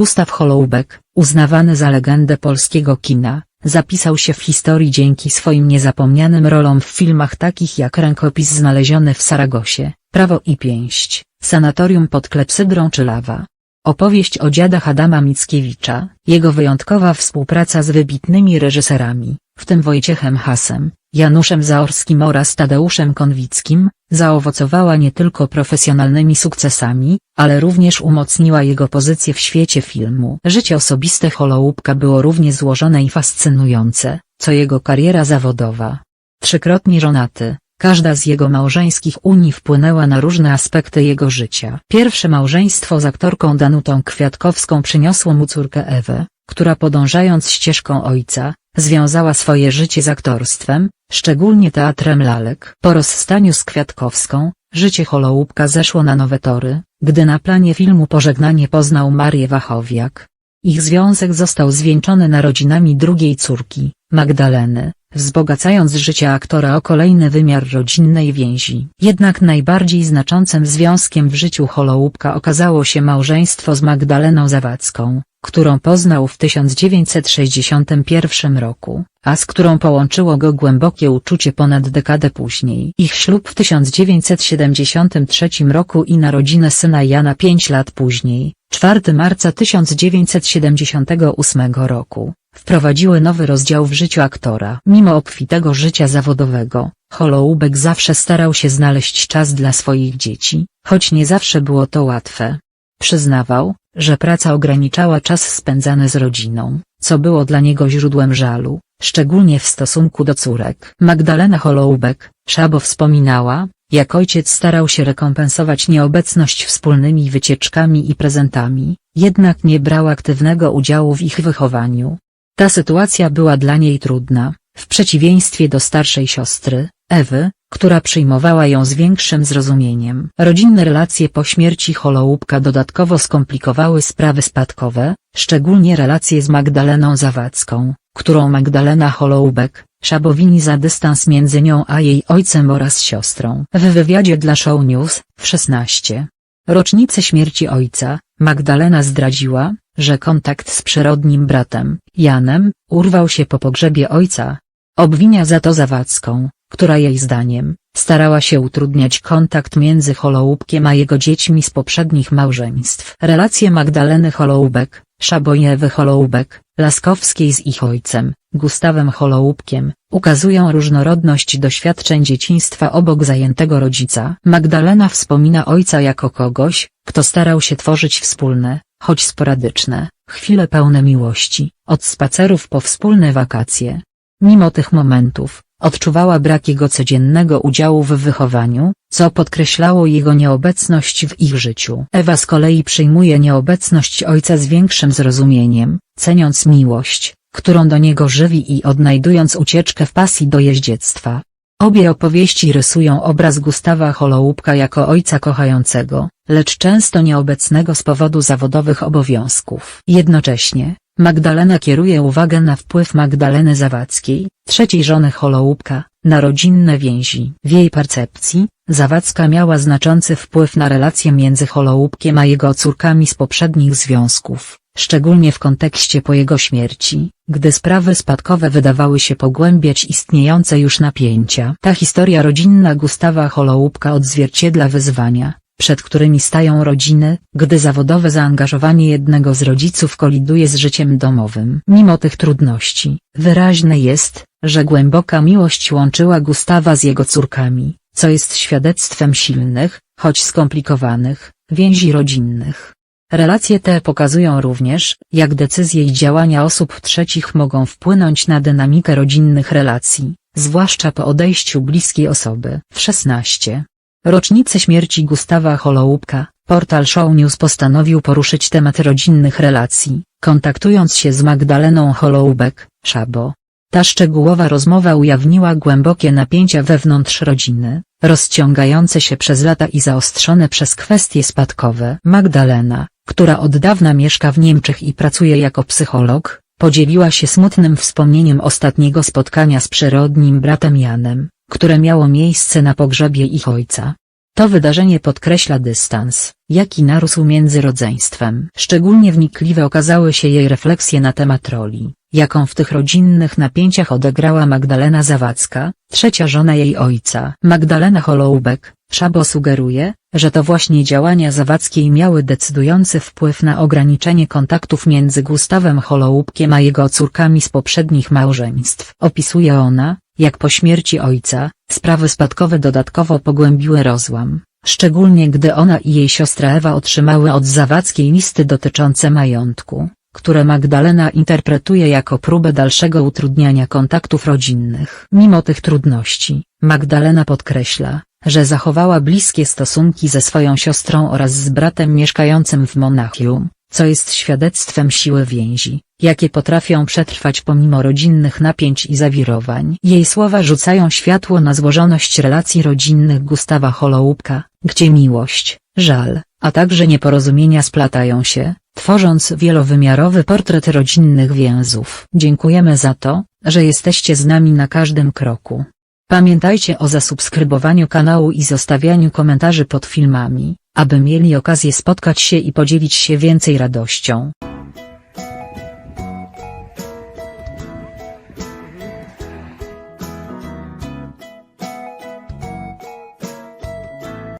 Gustaw Holoubek, uznawany za legendę polskiego kina, zapisał się w historii dzięki swoim niezapomnianym rolom w filmach takich jak Rękopis znaleziony w Saragosie, Prawo i Pięść, Sanatorium pod Klepsydrą czy Lawa. Opowieść o dziadach Adama Mickiewicza, jego wyjątkowa współpraca z wybitnymi reżyserami, w tym Wojciechem Hasem, Januszem Zaorskim oraz Tadeuszem Konwickim, zaowocowała nie tylko profesjonalnymi sukcesami, ale również umocniła jego pozycję w świecie filmu. Życie osobiste Holoubka było równie złożone i fascynujące, co jego kariera zawodowa. Trzykrotnie żonaty, każda z jego małżeńskich unii wpłynęła na różne aspekty jego życia. Pierwsze małżeństwo z aktorką Danutą Kwiatkowską przyniosło mu córkę Ewę, która podążając ścieżką ojca, związała swoje życie z aktorstwem, szczególnie teatrem lalek. Po rozstaniu z Kwiatkowską, życie Holoubka zeszło na nowe tory, gdy na planie filmu Pożegnanie poznał Marię Wachowiak. Ich związek został zwieńczony narodzinami drugiej córki, Magdaleny, wzbogacając życie aktora o kolejny wymiar rodzinnej więzi. Jednak najbardziej znaczącym związkiem w życiu Holoubka okazało się małżeństwo z Magdaleną Zawadzką, którą poznał w 1961 roku, a z którą połączyło go głębokie uczucie ponad dekadę później. Ich ślub w 1973 roku i narodziny syna Jana pięć lat później, 4 marca 1978 roku, wprowadziły nowy rozdział w życiu aktora. Mimo obfitego życia zawodowego, Holoubek zawsze starał się znaleźć czas dla swoich dzieci, choć nie zawsze było to łatwe. Przyznawał, że praca ograniczała czas spędzany z rodziną, co było dla niego źródłem żalu, szczególnie w stosunku do córek. Magdalena Holoubek, Szabo wspominała, jak ojciec starał się rekompensować nieobecność wspólnymi wycieczkami i prezentami, jednak nie brał aktywnego udziału w ich wychowaniu. Ta sytuacja była dla niej trudna, w przeciwieństwie do starszej siostry, Ewy, która przyjmowała ją z większym zrozumieniem. Rodzinne relacje po śmierci Holoubka dodatkowo skomplikowały sprawy spadkowe, szczególnie relacje z Magdaleną Zawadzką, którą Magdalena Holoubek, szabowini za dystans między nią a jej ojcem oraz siostrą. W wywiadzie dla Show News, w 16. rocznicy śmierci ojca, Magdalena zdradziła, że kontakt z przyrodnim bratem, Janem, urwał się po pogrzebie ojca. Obwinia za to Zawadzką, która jej zdaniem, starała się utrudniać kontakt między Holoubkiem a jego dziećmi z poprzednich małżeństw. Relacje Magdaleny Holoubek, Szabojewy Holoubek, Laskowskiej z ich ojcem, Gustawem Holoubkiem, ukazują różnorodność doświadczeń dzieciństwa obok zajętego rodzica. Magdalena wspomina ojca jako kogoś, kto starał się tworzyć wspólne, choć sporadyczne, chwile pełne miłości, od spacerów po wspólne wakacje. Mimo tych momentów, odczuwała brak jego codziennego udziału w wychowaniu, co podkreślało jego nieobecność w ich życiu. Ewa z kolei przyjmuje nieobecność ojca z większym zrozumieniem, ceniąc miłość, którą do niego żywi i odnajdując ucieczkę w pasji do jeździectwa. Obie opowieści rysują obraz Gustawa Holoubka jako ojca kochającego, lecz często nieobecnego z powodu zawodowych obowiązków. Jednocześnie, Magdalena kieruje uwagę na wpływ Magdaleny Zawadzkiej, trzeciej żony Holoubka, na rodzinne więzi. W jej percepcji, Zawadzka miała znaczący wpływ na relacje między Holoubkiem a jego córkami z poprzednich związków, szczególnie w kontekście po jego śmierci, gdy sprawy spadkowe wydawały się pogłębiać istniejące już napięcia. Ta historia rodzinna Gustawa Holoubka odzwierciedla wyzwania, przed którymi stają rodziny, gdy zawodowe zaangażowanie jednego z rodziców koliduje z życiem domowym. Mimo tych trudności, wyraźne jest, że głęboka miłość łączyła Gustawa z jego córkami, co jest świadectwem silnych, choć skomplikowanych, więzi rodzinnych. Relacje te pokazują również, jak decyzje i działania osób trzecich mogą wpłynąć na dynamikę rodzinnych relacji, zwłaszcza po odejściu bliskiej osoby. W 16. Rocznicę śmierci Gustawa Holoubka, portal Show News postanowił poruszyć temat rodzinnych relacji, kontaktując się z Magdaleną Holoubek, Szabo. Ta szczegółowa rozmowa ujawniła głębokie napięcia wewnątrz rodziny, rozciągające się przez lata i zaostrzone przez kwestie spadkowe. Magdalena, która od dawna mieszka w Niemczech i pracuje jako psycholog, podzieliła się smutnym wspomnieniem ostatniego spotkania z przyrodnim bratem Janem, które miało miejsce na pogrzebie ich ojca. To wydarzenie podkreśla dystans, jaki narósł między rodzeństwem. Szczególnie wnikliwe okazały się jej refleksje na temat roli, jaką w tych rodzinnych napięciach odegrała Magdalena Zawadzka, trzecia żona jej ojca. Magdalena Holoubek, Szabo sugeruje, że to właśnie działania Zawadzkiej miały decydujący wpływ na ograniczenie kontaktów między Gustawem Holoubkiem a jego córkami z poprzednich małżeństw. Opisuje ona, jak po śmierci ojca, sprawy spadkowe dodatkowo pogłębiły rozłam, szczególnie gdy ona i jej siostra Ewa otrzymały od Zawadzkiej listy dotyczące majątku, które Magdalena interpretuje jako próbę dalszego utrudniania kontaktów rodzinnych. Mimo tych trudności, Magdalena podkreśla, że zachowała bliskie stosunki ze swoją siostrą oraz z bratem mieszkającym w Monachium, co jest świadectwem siły więzi, jakie potrafią przetrwać pomimo rodzinnych napięć i zawirowań. Jej słowa rzucają światło na złożoność relacji rodzinnych Gustawa Holoubka, gdzie miłość, żal, a także nieporozumienia splatają się, tworząc wielowymiarowy portret rodzinnych więzów. Dziękujemy za to, że jesteście z nami na każdym kroku. Pamiętajcie o zasubskrybowaniu kanału i zostawianiu komentarzy pod filmami, aby mieli okazję spotkać się i podzielić się więcej radością.